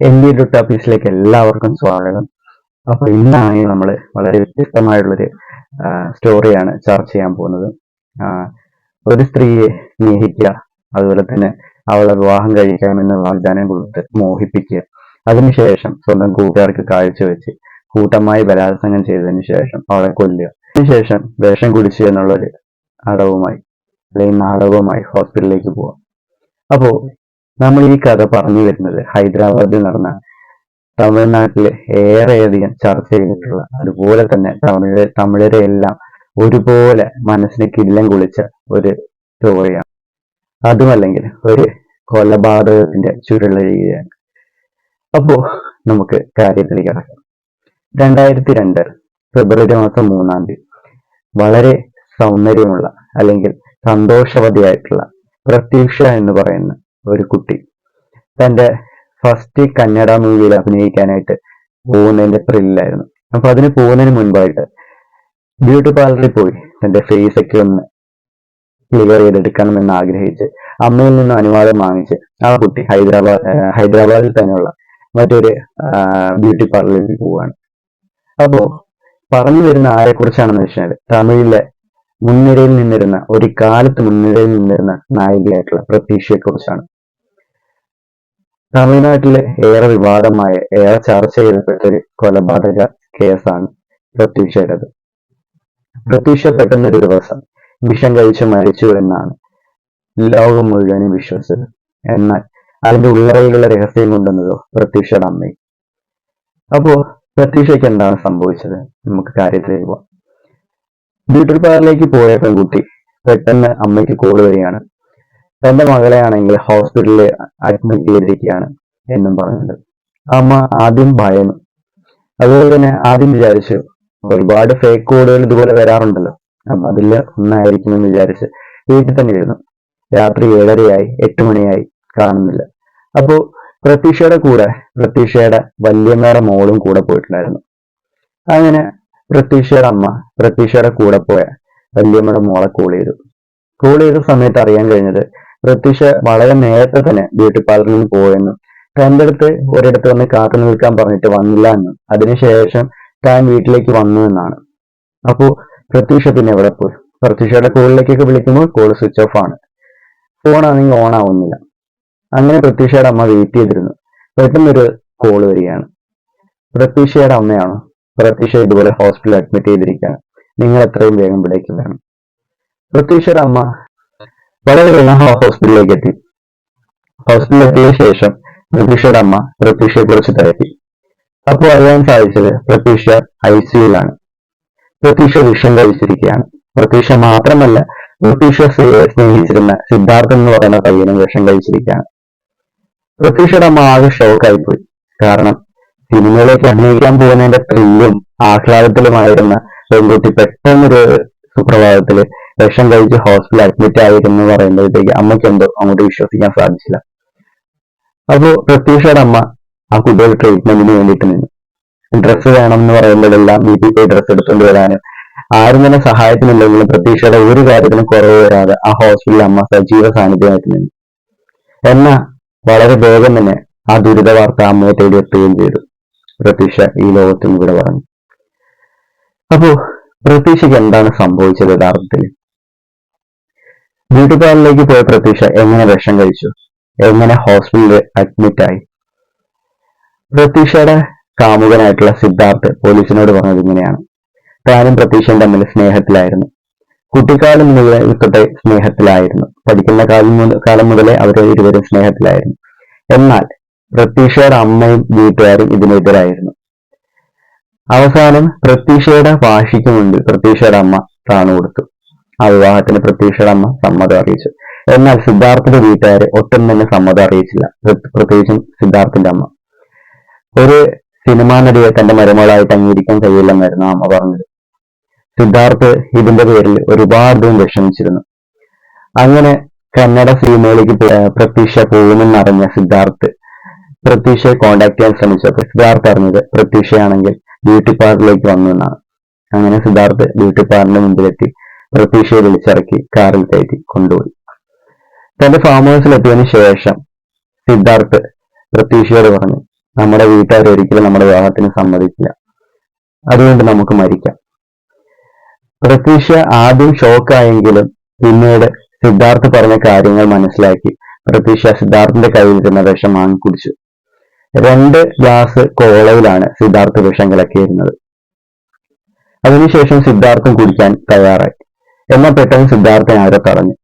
M B ടോപ്പീസിലേക്ക് എല്ലാവർക്കും സ്വാഗതം. അപ്പൊ ഇന്നാണെങ്കിൽ നമ്മൾ വളരെ വ്യത്യസ്തമായുള്ളൊരു സ്റ്റോറിയാണ് ചർച്ച ചെയ്യാൻ പോകുന്നത്. ഒരു സ്ത്രീയെ സ്നേഹിക്കുക അതുപോലെ തന്നെ അവളെ വിവാഹം കഴിക്കാമെന്ന് വാഗ്ദാനം കൊടുത്ത് മോഹിപ്പിക്കുക. അതിനുശേഷം സ്വന്തം കൂട്ടുകാർക്ക് കാഴ്ചവെച്ച് കൂട്ടമായി ബലാത്സംഗം ചെയ്തതിന് ശേഷം അവളെ കൊല്ലുക. അതിനുശേഷം വേഷം കുടിച്ചു എന്നുള്ളൊരു അടവുമായി അല്ലെങ്കിൽ നാടകവുമായി ഹോസ്പിറ്റലിലേക്ക് പോവാം അപ്പോ നമ്മൾ ഈ കഥ പറഞ്ഞു വരുന്നത് ഹൈദരാബാദിൽ നടന്ന തമിഴ്നാട്ടിൽ ഏറെയധികം ചർച്ച ചെയ്തിട്ടുള്ള അതുപോലെ തന്നെ തമിഴ് തമിഴരെ എല്ലാം ഒരുപോലെ മനസ്സിന് കില്ലം കുളിച്ച ഒരു സ്റ്റോറിയാണ് അതുമല്ലെങ്കിൽ ഒരു കൊലപാതകത്തിന്റെ ചുരുളഴിയാണ് അപ്പോ നമുക്ക് കാര്യത്തിലേക്ക് കടക്കാം. രണ്ടായിരത്തി രണ്ട് ഫെബ്രുവരി മാസം മൂന്നാം തീയതി വളരെ സൗന്ദര്യമുള്ള അല്ലെങ്കിൽ സന്തോഷവതിയായിട്ടുള്ള പ്രത്യക്ഷ എന്ന് പറയുന്ന ഒരു കുട്ടി. തന്റെ ഫസ്റ്റ് കന്നഡ മൂവിയിൽ അഭിനയിക്കാനായിട്ട് പോകുന്നതിന്റെ ത്രില്ലായിരുന്നു അപ്പൊ അതിന് പോകുന്നതിന് മുൻപായിട്ട് ബ്യൂട്ടി പാർലറിൽ പോയി. തന്റെ ഫേസ് ഒക്കെ ഒന്ന് ക്ലിയർ ചെയ്തെടുക്കണമെന്ന് ആഗ്രഹിച്ച് അമ്മയിൽ നിന്ന് അനുവാദം വാങ്ങിച്ച് ആ കുട്ടി ഹൈദരാബാദ് ഹൈദരാബാദിൽ തന്നെയുള്ള മറ്റൊരു ബ്യൂട്ടി പാർലറിലേക്ക് പോവാണ് അപ്പോ പറഞ്ഞു വരുന്ന ആരെ കുറിച്ചാണെന്ന് വെച്ചാൽ തമിഴിലെ മുൻനിരയിൽ നിന്നിരുന്ന ഒരു കാലത്ത് മുൻനിരയിൽ നിന്നിരുന്ന നായികയായിട്ടുള്ള പ്രതീക്ഷയെ കുറിച്ചാണ് തമിഴ്നാട്ടിലെ ഏറെ വിവാദമായ ഏറെ ചർച്ച ചെയ്യപ്പെട്ട ഒരു കൊലപാതക കേസാണ് പ്രത്യുഷയുടേത് പ്രത്യുഷ പെട്ടെന്ന് ഒരു ദിവസം വിഷം കഴിച്ച് മരിച്ചു എന്നാണ് ലോകം മുഴുവനും വിശ്വസിച്ചത്. എന്നാൽ അതിന്റെ ഉള്ളറയിലുള്ള രഹസ്യം കൊണ്ടുവന്നതോ പ്രത്യുഷയുടെ അമ്മയും അപ്പോ പ്രത്യുഷയ്ക്ക് എന്താണ് സംഭവിച്ചത്? നമുക്ക് കാര്യത്തിലേക്ക് പോവാം. ബ്യൂട്ടി പാർലറിലേക്ക് പോയ പെൺകുട്ടി പെട്ടെന്ന് അമ്മയ്ക്ക് കോൾ വരികയാണ്. തന്റെ മകളെ ആണെങ്കിൽ ഹോസ്പിറ്റലിൽ അഡ്മിറ്റ് ചെയ്തിരിക്കുകയാണ് എന്നും പറഞ്ഞത് അമ്മ ആദ്യം ഭയന്നു. അതുപോലെ തന്നെ ആദ്യം വിചാരിച്ചു ഒരുപാട് ഫേക്ക് കോഡുകൾ ഇതുപോലെ വരാറുണ്ടല്ലോ. അമ്മ അതിൽ ഒന്നായിരിക്കും എന്ന് വിചാരിച്ച് വീട്ടിൽ തന്നെ ഇരുന്നു. രാത്രി ഏഴരയായി എട്ട് മണിയായി കാണുന്നില്ല. അപ്പോ പ്രതീക്ഷയുടെ കൂടെ പ്രതീക്ഷയുടെ വല്യമ്മയുടെ മോളും കൂടെ പോയിട്ടുണ്ടായിരുന്നു. അങ്ങനെ പ്രതീക്ഷയുടെ അമ്മ പ്രതീക്ഷയുടെ കൂടെ പോയ വല്യമ്മയുടെ മോളെ കോൾ ചെയ്തു. കോൾ ചെയ്ത സമയത്ത് അറിയാൻ കഴിഞ്ഞത് പ്രത്യക്ഷ വളരെ നേരത്തെ തന്നെ ബ്യൂട്ടി പാർലറിൽ പോയെന്നും തന്റെ അടുത്ത് ഒരിടത്ത് വന്ന് കാത്തു നിൽക്കാൻ പറഞ്ഞിട്ട് വന്നില്ല എന്നും അതിനുശേഷം താൻ വീട്ടിലേക്ക് വന്നു എന്നാണ്. അപ്പോ പ്രത്യുഷ പിന്നെ എവിടെ പോയി? പ്രത്യുഷയുടെ കോളിലേക്കൊക്കെ വിളിക്കുമ്പോൾ കോൾ സ്വിച്ച് ഓഫ് ആണ്. ഫോൺ ആണെങ്കിൽ ഓൺ ആവുന്നില്ല. അങ്ങനെ പ്രത്യുഷയുടെ അമ്മ വെയിറ്റ് ചെയ്തിരുന്നു. പെട്ടെന്നൊരു കോൾ വരികയാണ്. പ്രത്യുഷയുടെ അമ്മയാണോ? പ്രത്യുഷ ഇതുപോലെ ഹോസ്പിറ്റലിൽ അഡ്മിറ്റ് ചെയ്തിരിക്കുകയാണ്. നിങ്ങൾ എത്രയും വേഗം ഇവിടേക്ക് വരണം. പ്രത്യക്ഷയുടെ അമ്മ വളരെ വേഗം ഹോസ്പിറ്റലിലേക്ക് എത്തി. ഹോസ്പിറ്റലിൽ എത്തിയ ശേഷം പ്രതീക്ഷയുടെ അമ്മ പ്രതീക്ഷയെ കുറിച്ച് തിരക്കി. അപ്പോൾ അറിയാൻ സാധിച്ചത് പ്രതീക്ഷ ഐ സിയുലാണ് പ്രതീക്ഷ വിഷം കഴിച്ചിരിക്കുകയാണ്. പ്രതീക്ഷ മാത്രമല്ല പ്രതീക്ഷ സ്നേ- സ്നേഹിച്ചിരുന്ന സിദ്ധാർത്ഥൻ എന്ന് പറയുന്ന പയ്യനും വിഷം കഴിച്ചിരിക്കുകയാണ്. പ്രതീക്ഷയുടെ അമ്മ ആകെ ഷോക്കായി പോയി കാരണം സിനിമയിലേക്ക് അഭിനയിക്കാൻ പോകുന്നതിന്റെ ത്രില്ലും ആഹ്ലാദത്തിലുമായിരുന്ന പെൺകുട്ടി പെട്ടെന്നൊരു സുപ്രഭാതത്തിൽ വിഷം കഴിച്ച് ഹോസ്പിറ്റലിൽ അഡ്മിറ്റ് ആയിരുന്നു എന്ന് പറയുമ്പോഴത്തേക്ക് അമ്മയ്ക്ക് എന്തോ അങ്ങോട്ട് വിശ്വസിക്കാൻ സാധിച്ചില്ല. അപ്പോൾ പ്രത്യൂഷയുടെ അമ്മ ആ കുട്ടികളുടെ ട്രീറ്റ്മെന്റിന് വേണ്ടിയിട്ട് നിന്നു. ഡ്രസ്സ് വേണം എന്ന് പറയുമ്പോഴെല്ലാം വീട്ടിൽ പോയി ഡ്രസ്സ് എടുത്തുകൊണ്ട് വരാനും. ആരും തന്നെ സഹായത്തിനില്ലെങ്കിലും പ്രതീക്ഷയുടെ ഒരു കാര്യത്തിനും കുറവ് വരാതെ ആ ഹോസ്പിറ്റലിൽ അമ്മ സജീവ സാന്നിധ്യമായിട്ട് നിന്നു. എന്നാൽ വളരെ വേഗം തന്നെ ആ ദുരിത വാർത്ത അമ്മയെ തേടി എത്തുകയും ചെയ്തു. പ്രതീക്ഷ ഈ ലോകത്തും ഇവിടെ പറഞ്ഞു. അപ്പോ പ്രതീക്ഷയ്ക്ക് എന്താണ് സംഭവിച്ചത് യഥാർത്ഥത്തിൽ? ബ്യൂട്ടി പാർലറിലേക്ക് പോയ പ്രതീക്ഷ എങ്ങനെ വിഷം കഴിച്ചു? എങ്ങനെ ഹോസ്പിറ്റലിൽ അഡ്മിറ്റ് ആയി? പ്രതീക്ഷയുടെ കാമുകനായിട്ടുള്ള സിദ്ധാർത്ഥ് പോലീസിനോട് പറഞ്ഞത് ഇങ്ങനെയാണ്. താനും പ്രതീക്ഷയും തമ്മിൽ സ്നേഹത്തിലായിരുന്നു. കുട്ടിക്കാലം മുതലേ തൊട്ടേ സ്നേഹത്തിലായിരുന്നു. പഠിക്കുന്ന കാലം മുതൽ കാലം മുതലേ അവർ ഇരുവരും സ്നേഹത്തിലായിരുന്നു. എന്നാൽ പ്രതീക്ഷയുടെ അമ്മയും വീട്ടുകാരും ഇതിനെതിരായിരുന്നു. അവസാനം പ്രതീക്ഷയുടെ വാശിക്കുമുണ്ട് പ്രതീക്ഷയുടെ അമ്മ താണു കൊടുത്തു. ആ വിവാഹത്തിന് പ്രത്യക്ഷയുടെ അമ്മ സമ്മതം അറിയിച്ചു. എന്നാൽ സിദ്ധാർത്ഥിന്റെ വീട്ടുകാരെ ഒട്ടും തന്നെ സമ്മതം അറിയിച്ചില്ല. പ്ര- പ്രത്യേകിച്ചും സിദ്ധാർത്ഥിന്റെ അമ്മ. ഒരു സിനിമാ നടിയെ തന്റെ മരുമകളായിട്ട് അംഗീകരിക്കാൻ കഴിയില്ലെന്നായിരുന്നു അമ്മ പറഞ്ഞത്. സിദ്ധാർത്ഥ് ഇതിന്റെ പേരിൽ ഒരുപാട് വിഷമിച്ചിരുന്നു. അങ്ങനെ കന്നഡ സിനിമയിലേക്ക് പ്രത്യക്ഷ പോകുമെന്ന് അറിഞ്ഞ സിദ്ധാർത്ഥ് പ്രത്യക്ഷയെ കോണ്ടാക്ട് ചെയ്യാൻ ശ്രമിച്ചപ്പോൾ സിദ്ധാർത്ഥ് അറിഞ്ഞത് പ്രത്യക്ഷയാണെങ്കിൽ ബ്യൂട്ടി പാർലറിലേക്ക് വന്നു എന്നാണ്. അങ്ങനെ സിദ്ധാർത്ഥ് ബ്യൂട്ടി പാർലറിന്റെ മുമ്പിലെത്തി പ്രതീക്ഷയെ വിളിച്ചിറക്കി കാറിൽ കയറ്റി കൊണ്ടുപോയി. തന്റെ ഫാം ഹൗസിലെത്തിയതിനു ശേഷം സിദ്ധാർത്ഥ് പ്രതീക്ഷയോട് പറഞ്ഞു നമ്മുടെ വീട്ടുകാർ ഒരിക്കലും നമ്മുടെ വിവാഹത്തിന് സമ്മതിക്കില്ല. അതുകൊണ്ട് നമുക്ക് മരിക്കാം. പ്രതീക്ഷ ആദ്യം ഷോക്കായെങ്കിലും പിന്നീട് സിദ്ധാർത്ഥ് പറഞ്ഞ കാര്യങ്ങൾ മനസ്സിലാക്കി. പ്രതീക്ഷ സിദ്ധാർത്ഥിന്റെ കയ്യിലിരുന്ന വിഷം വാങ്ങി കുടിച്ചു. രണ്ട് ഗ്ലാസ് കോളയിലാണ് സിദ്ധാർത്ഥ് വിഷം കിളക്കിയിരുന്നത് അതിനുശേഷം സിദ്ധാർത്ഥം കുടിക്കാൻ തയ്യാറായി. എന്നാൽ പെട്ടെന്ന് സിദ്ധാർത്ഥൻ ആരോ തടഞ്ഞു.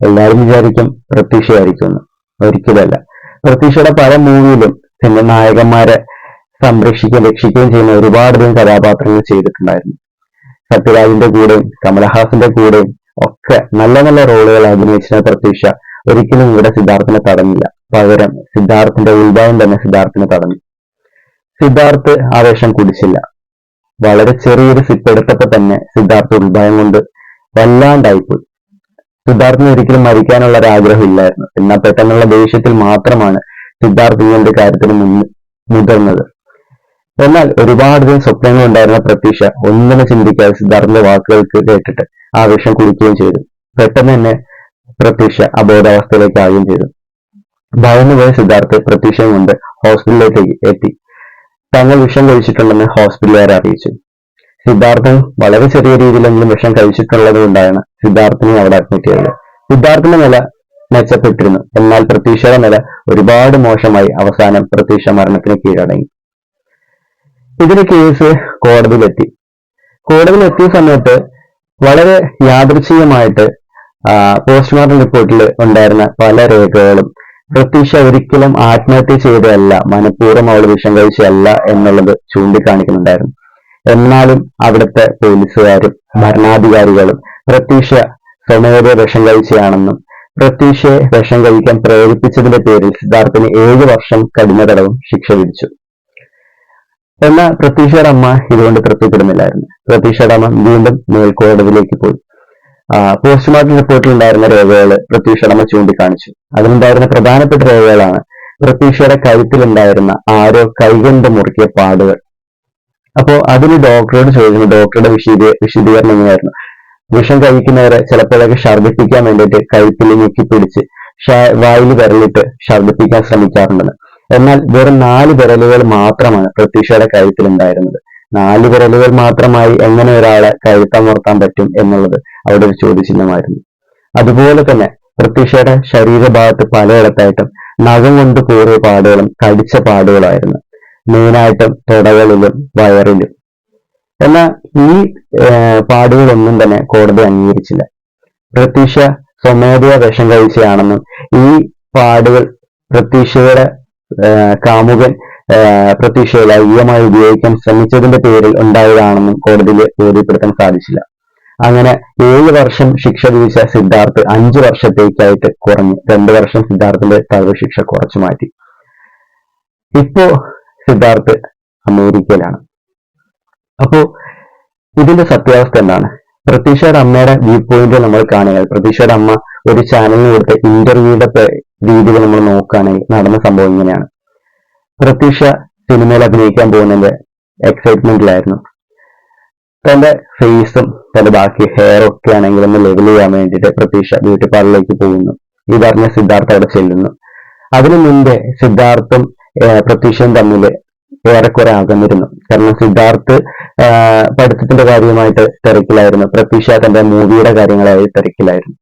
എല്ലാവരും വിചാരിക്കും പ്രത്യക്ഷയായിരിക്കുമെന്ന്. ഒരിക്കലല്ല പ്രത്യക്ഷയുടെ പല മൂവിയിലും സിനിമ നായകന്മാരെ സംരക്ഷിക്കുകയും രക്ഷിക്കുകയും ചെയ്യുന്ന ഒരുപാടധികം കഥാപാത്രങ്ങൾ ചെയ്തിട്ടുണ്ടായിരുന്നു. സത്യരാജിന്റെ കൂടെയും കമലഹാസന്റെ കൂടെയും ഒക്കെ നല്ല നല്ല റോളുകൾ അഭിനയിച്ച പ്രത്യക്ഷ ഒരിക്കലും ഇവിടെ സിദ്ധാർത്ഥിനെ തടഞ്ഞില്ല. പകരം സിദ്ധാർത്ഥിന്റെ ഉത്ഭവം തന്നെ സിദ്ധാർത്ഥിനെ തടഞ്ഞു. സിദ്ധാർത്ഥ് ആവേശം കുടിച്ചില്ല. വളരെ ചെറിയൊരു സിപ്പ് എടുത്തപ്പോൾ തന്നെ സിദ്ധാർത്ഥ് ഉത്ഭവം കൊണ്ട് വല്ലാണ്ടായിപ്പോയി. സിദ്ധാർത്ഥിന് ഒരിക്കലും മരിക്കാനുള്ള ഒരു ആഗ്രഹം ഇല്ലായിരുന്നു എന്നാൽ പെട്ടെന്നുള്ള ദേഷ്യത്തിൽ മാത്രമാണ് സിദ്ധാർത്ഥ് ഇങ്ങനത്തെ കാര്യത്തിന് മുതിർന്നത്. എന്നാൽ ഒരുപാട് സ്വപ്നങ്ങൾ ഉണ്ടായിരുന്ന പ്രതീക്ഷ ഒന്നിനെ ചിന്തിക്കാതെ സിദ്ധാർത്ഥിന്റെ വാക്കുകൾക്ക് കേട്ടിട്ട് ആവേശം കുടിക്കുകയും ചെയ്തു. പെട്ടെന്ന് തന്നെ പ്രതീക്ഷ അബോധാവസ്ഥയിലേക്ക് ആകുകയും ചെയ്തു ഭയന്നുപോയ സിദ്ധാർത്ഥ് പ്രതീക്ഷയും കൊണ്ട് ഹോസ്പിറ്റലിലേക്ക് എത്തി. തങ്ങൾ വിഷം കഴിച്ചിട്ടുണ്ടെന്ന് ഹോസ്പിറ്റലുകാരെ അറിയിച്ചു. സിദ്ധാർത്ഥൻ വളരെ ചെറിയ രീതിയിലെങ്കിലും വിഷം കഴിച്ചിട്ടുള്ളത് കൊണ്ടാണ് സിദ്ധാർത്ഥിനെ അവിടെ അഡ്മിറ്റ് ചെയ്തത്. സിദ്ധാർത്ഥിന്റെ നില മെച്ചപ്പെട്ടിരുന്നു. എന്നാൽ പ്രതീക്ഷയുടെ നില ഒരുപാട് മോശമായി അവസാനം പ്രതീക്ഷ മരണത്തിന് കീഴടങ്ങി. ഇതിന് കേസ് കോടതിയിലെത്തി. കോടതിയിലെത്തിയ സമയത്ത് വളരെ യാദൃച്ഛികമായിട്ട് പോസ്റ്റ്മോർട്ടം റിപ്പോർട്ടിൽ ഉണ്ടായിരുന്ന പല രേഖകളും പ്രതീക്ഷ ഒരിക്കലും ആത്മഹത്യ ചെയ്തതല്ല മനഃപൂർവം അവൾ വിഷം കഴിച്ചതല്ല എന്നുള്ളത് ചൂണ്ടിക്കാണിക്കുന്നുണ്ടായിരുന്നു. എന്നാലും അവിടുത്തെ പോലീസുകാരും ഭരണാധികാരികളും പ്രത്യക്ഷ സ്വമേധ വിഷം കഴിച്ചയാണെന്നും പ്രത്യക്ഷയെ വിഷം കഴിക്കാൻ പ്രേരിപ്പിച്ചതിന്റെ പേരിൽ സിദ്ധാർത്ഥിന് ഏഴ് വർഷം കഠിന തടവും ശിക്ഷ വിധിച്ചു. എന്നാൽ പ്രത്യക്ഷയുടെ അമ്മ ഇതുകൊണ്ട് തൃപ്തിപ്പെടുന്നില്ലായിരുന്നു. പ്രത്യക്ഷയുടെ അമ്മ വീണ്ടും മേൽക്കോടതിയിലേക്ക് പോയി. പോസ്റ്റ്മോർട്ടം റിപ്പോർട്ടിൽ ഉണ്ടായിരുന്ന രേഖകൾ പ്രത്യക്ഷയുടെ അമ്മ ചൂണ്ടിക്കാണിച്ചു. അതിലുണ്ടായിരുന്ന പ്രധാനപ്പെട്ട രേഖകളാണ് പ്രത്യക്ഷയുടെ കഴുത്തിലുണ്ടായിരുന്ന ആരോ കൈകൊണ്ട് മുറുക്കിയ പാടുകൾ. അപ്പോ അതിന് ഡോക്ടറോട് ചോദിക്കുന്നു ഡോക്ടറുടെ വിശദീ വിശദീകരണം എങ്ങനെയായിരുന്നു? വിഷം കഴിക്കുന്നവരെ ചിലപ്പോഴൊക്കെ ഛർദ്ദിപ്പിക്കാൻ വേണ്ടിയിട്ട് കഴുത്തിൽ ഞെക്കി പിടിച്ച് വായിൽ വിരലിട്ട് ഛർദ്ദിപ്പിക്കാൻ ശ്രമിക്കാറുണ്ടെന്ന്. എന്നാൽ വെറും നാല് വിരലുകൾ മാത്രമാണ് പ്രത്യക്ഷയുടെ കഴുത്തിൽ ഉണ്ടായിരുന്നത് നാല് വിരലുകൾ മാത്രമായി എങ്ങനെ ഒരാളെ കഴുത്തമർത്താൻ പറ്റും എന്നുള്ളത് അവിടെ ഒരു ചോദ്യചിഹ്നമായിരുന്നു. അതുപോലെ തന്നെ പ്രത്യക്ഷയുടെ ശരീരഭാഗത്ത് പലയിടത്തായിട്ടും നഖം കൊണ്ട് കൂറിയ പാടുകളും കടിച്ച പാടുകളായിരുന്നു മെയിനായിട്ടും തുടകളിലും വയറിലും. എന്നാൽ ഈ പാടുകളൊന്നും തന്നെ കോടതി അംഗീകരിച്ചില്ല. പ്രത്യക്ഷ സ്വമേധയ വിഷം കഴിച്ചയാണെന്നും ഈ പാടുകൾ പ്രത്യക്ഷയുടെ കാമുകൻ പ്രത്യക്ഷയിൽ ലൈംഗികമായി ഉപയോഗിക്കാൻ ശ്രമിച്ചതിന്റെ പേരിൽ ഉണ്ടായതാണെന്നും കോടതിയിൽ ബോധ്യപ്പെടുത്താൻ സാധിച്ചില്ല. അങ്ങനെ ഏഴ് വർഷം ശിക്ഷ വിധിച്ച സിദ്ധാർത്ഥ് അഞ്ചു വർഷത്തേക്കായിട്ട് കുറഞ്ഞു. രണ്ടു വർഷം സിദ്ധാർത്ഥിന്റെ തടവ് ശിക്ഷ കുറച്ചു മാറ്റി. ഇപ്പോ സിദ്ധാർത്ഥ് അമേരിക്കയിലാണ്. അപ്പോ ഇതിന്റെ സത്യാവസ്ഥ എന്താണ്? പ്രതീക്ഷയുടെ അമ്മയുടെ വ്യൂ പോയിന്റ് നമ്മൾ കാണുകയാണ് പ്രതീക്ഷയുടെ അമ്മ ഒരു ചാനലിന് കൊടുത്ത ഇന്റർവ്യൂയുടെ രീതികൾ നമ്മൾ നോക്കുകയാണെങ്കിൽ നടന്ന സംഭവം ഇങ്ങനെയാണ്. പ്രതീക്ഷ സിനിമയിൽ അഭിനയിക്കാൻ പോകുന്നതിന്റെ എക്സൈറ്റ്മെന്റിലായിരുന്നു തന്റെ ഫേസും തന്റെ ബാക്കി ഹെയർ ഒക്കെ ആണെങ്കിൽ ഒന്ന് ലെവൽ ചെയ്യാൻ വേണ്ടിയിട്ട് പ്രതീക്ഷ ബ്യൂട്ടി പാർലറിലേക്ക് പോകുന്നു. ഇതറിഞ്ഞ സിദ്ധാർത്ഥ അവിടെ ചെല്ലുന്നു. അതിനു മുമ്പേ സിദ്ധാർത്ഥും പ്രതീക്ഷയും തമ്മിൽ ഏറെക്കുറെ അകന്നിരുന്നു കാരണം സിദ്ധാർത്ഥ് പഠിത്തത്തിന്റെ കാര്യമായിട്ട് തിരക്കിലായിരുന്നു. പ്രതീക്ഷ തന്റെ മൂവിയുടെ കാര്യങ്ങളായി തിരക്കിലായിരുന്നു.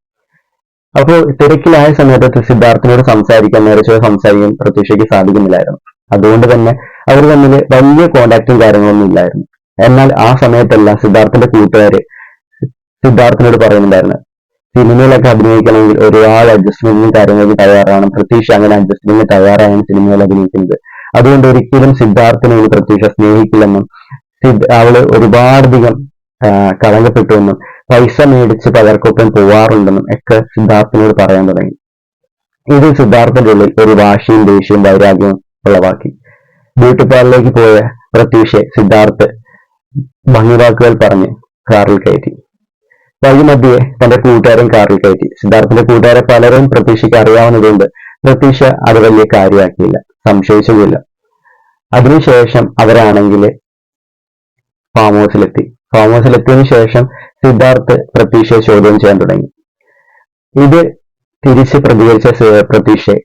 അപ്പോൾ തിരക്കിലായ സമയത്ത് സിദ്ധാർത്ഥിനോട് സംസാരിക്കാൻ നേരിച്ചോ സംസാരിക്കാൻ പ്രതീക്ഷയ്ക്ക് സാധിക്കുന്നില്ലായിരുന്നു. അതുകൊണ്ട് തന്നെ അവർ തമ്മിൽ വലിയ കോണ്ടാക്റ്റും കാര്യങ്ങളൊന്നും ഇല്ലായിരുന്നു. എന്നാൽ ആ സമയത്തെല്ലാം സിദ്ധാർത്ഥിന്റെ കൂട്ടുകാര് സിദ്ധാർത്ഥിനോട് പറയുന്നുണ്ടായിരുന്നു സിനിമയിലൊക്കെ അഭിനയിക്കണമെങ്കിൽ ഒരുപാട് അഡ്ജസ്റ്റ്മെന്റിനും കാര്യങ്ങൾക്ക് തയ്യാറാണ് പ്രതീക്ഷ അങ്ങനെ അഡ്ജസ്റ്റ്മെന്റിന് തയ്യാറായാണ് സിനിമയിൽ അഭിനയിക്കുന്നത് അതുകൊണ്ട് ഒരിക്കലും സിദ്ധാർത്ഥിനെ ഒരു പ്രത്യക്ഷ സ്നേഹിക്കില്ലെന്നും അവൾ ഒരുപാടധികം കളങ്കപ്പെട്ടുവെന്നും പൈസ മേടിച്ച് പലർക്കൊപ്പം പോവാറുണ്ടെന്നും ഒക്കെ സിദ്ധാർത്ഥിനോട് പറയാൻ തുടങ്ങി. ഇത് സിദ്ധാർത്ഥന്റെ ഉള്ളിൽ ഒരു വാശിയും ദേഷ്യവും വൈരാഗ്യവും ഉളവാക്കി. ബ്യൂട്ടി പാർലറിലേക്ക് പോയ പ്രതീക്ഷയെ സിദ്ധാർത്ഥ് ഭംഗിവാക്കുകൾ പറഞ്ഞ് കാറിൽ കയറ്റി. വഴിമധ്യേ തന്റെ കൂട്ടുകാരൻ കാറിൽ കയറ്റി. സിദ്ധാർത്ഥിന്റെ കൂട്ടുകാരെ പലരും പ്രതീക്ഷയ്ക്ക് അറിയാവുന്നതുകൊണ്ട് പ്രതീക്ഷ അത് വലിയ കാര്യമാക്കിയില്ല. സംശയിച്ചതുമില്ല അതിനുശേഷം അവരാണെങ്കിൽ ഫാം ഹൗസിലെത്തി ഫാം ഹൗസിലെത്തിയതിനു ശേഷം സിദ്ധാർത്ഥ് പ്രതീക്ഷയെ ചോദ്യം ചെയ്യാൻ തുടങ്ങി. ഇത് തിരിച്ച് പ്രതികരിച്ച പ്രതീക്ഷയെ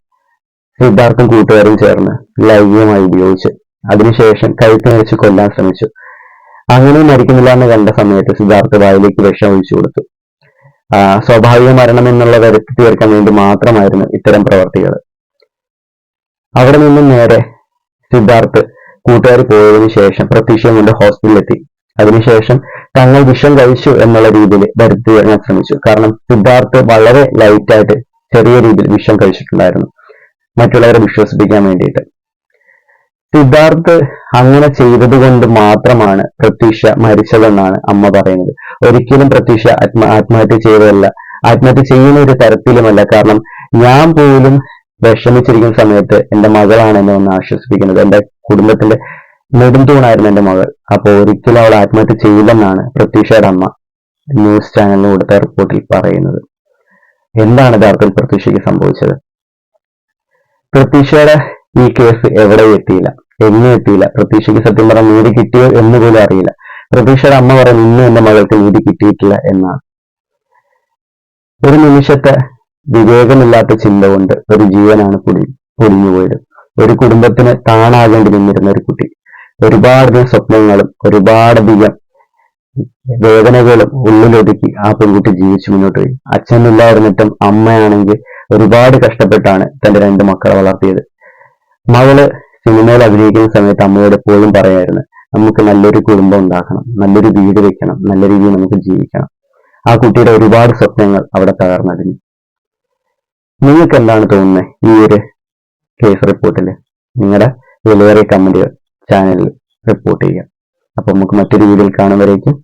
സിദ്ധാർത്ഥും കൂട്ടുകാരും ചേർന്ന് ലൈംഗികമായി ഉപയോഗിച്ച് അതിനുശേഷം കഴുത്ത് നിറച്ച് കൊല്ലാൻ ശ്രമിച്ചു. അങ്ങനെ മരിക്കുന്നില്ല എന്ന് കണ്ട സമയത്ത് സിദ്ധാർത്ഥ് വായിലേക്ക് വിഷം ഒഴിച്ചു കൊടുത്തു. സ്വാഭാവിക മരണം എന്നുള്ള വരുത്തി തീർക്കാൻ വേണ്ടി മാത്രമായിരുന്നു ഇത്തരം പ്രവർത്തികൾ. അവിടെ നിന്നും നേരെ സിദ്ധാർത്ഥ് കൂട്ടുകാർ പോയതിനു ശേഷം പ്രത്യക്ഷം കൊണ്ട് ഹോസ്പിറ്റലിലെത്തി അതിനുശേഷം തങ്ങൾ വിഷം കഴിച്ചു എന്നുള്ള രീതിയിൽ വരുത്തി വരാൻ ശ്രമിച്ചു. കാരണം സിദ്ധാർത്ഥ് വളരെ ലൈറ്റായിട്ട് ചെറിയ രീതിയിൽ വിഷം കഴിച്ചിട്ടുണ്ടായിരുന്നു. മറ്റുള്ളവരെ വിശ്വസിപ്പിക്കാൻ വേണ്ടിയിട്ട്. സിദ്ധാർത്ഥ് അങ്ങനെ ചെയ്തത് കൊണ്ട് മാത്രമാണ് പ്രത്യക്ഷ മരിച്ചതെന്നാണ് അമ്മ പറയുന്നത്. ഒരിക്കലും പ്രത്യക്ഷ ആത്മ ആത്മഹത്യ ചെയ്തതല്ല. ആത്മഹത്യ ചെയ്യുന്ന ഒരു തരത്തിലുമല്ല. കാരണം ഞാൻ പോലും വിഷമിച്ചിരിക്കുന്ന സമയത്ത് എന്റെ മകളാണ് എന്നെ ഒന്ന് ആശ്വസിപ്പിക്കുന്നത്. എന്റെ കുടുംബത്തിന്റെ നെടുന്തൂണായിരുന്നു എന്റെ മകൾ. അപ്പൊ ഒരിക്കലും അവൾ ആത്മഹത്യ ചെയ്യില്ലെന്നാണ് പ്രത്യക്ഷയുടെ അമ്മ ന്യൂസ് ചാനലിന് കൊടുത്ത റിപ്പോർട്ടിൽ പറയുന്നത്. എന്താണ് യഥാർത്ഥത്തിൽ പ്രത്യക്ഷയ്ക്ക് സംഭവിച്ചത്? പ്രത്യക്ഷയുടെ ഈ കേസ് എവിടെ എത്തിയില്ല? എങ്ങനെ എത്തിയില്ല. പ്രത്യക്ഷയ്ക്ക് സത്യം പറഞ്ഞാൽ നീതി കിട്ടിയോ എന്ന് പോലും അറിയില്ല. പ്രത്യക്ഷയുടെ അമ്മ പറയുന്നു ഇന്നും എന്റെ മകൾക്ക് നീതി കിട്ടിയിട്ടില്ല എന്നാണ്. ഒരു നിമിഷത്തെ വിവേകമില്ലാത്ത ചിന്ത കൊണ്ട് ഒരു ജീവനാണ് പൊടി പൊടിഞ്ഞുപോയത്. ഒരു കുടുംബത്തിന് താണാകേണ്ടി നിന്നിരുന്ന ഒരു കുട്ടി. ഒരുപാടധികം സ്വപ്നങ്ങളും ഒരുപാടധികം വേദനകളും ഉള്ളിലൊതുക്കി ആ പെൺകുട്ടി ജീവിച്ചു മുന്നോട്ട് പോയി. അച്ഛനില്ലായിരുന്നിട്ടും അമ്മയാണെങ്കിൽ ഒരുപാട് കഷ്ടപ്പെട്ടാണ് തന്റെ രണ്ട് മക്കളെ വളർത്തിയത്. മകൾ സിനിമയിൽ അഭിനയിക്കുന്ന സമയത്ത് അമ്മയോട് എപ്പോഴും പറയായിരുന്നു നമുക്ക് നല്ലൊരു കുടുംബം ഉണ്ടാക്കണം നല്ലൊരു വീട് വെക്കണം നല്ല രീതിയിൽ നമുക്ക് ജീവിക്കണം. ആ കുട്ടിയുടെ ഒരുപാട് സ്വപ്നങ്ങൾ അവിടെ തകർന്നടിഞ്ഞു. നിങ്ങൾക്ക് എന്താണ് തോന്നുന്നത് ഈ ഒരു കേസ് റിപ്പോർട്ടിൽ നിങ്ങളുടെ വിലയേറിയ കമന്റുകൾ ചാനലിൽ റിപ്പോർട്ട് ചെയ്യുക. അപ്പൊ നമുക്ക് മറ്റൊരു വീഡിയോയിൽ കാണുമ്പോഴേക്കും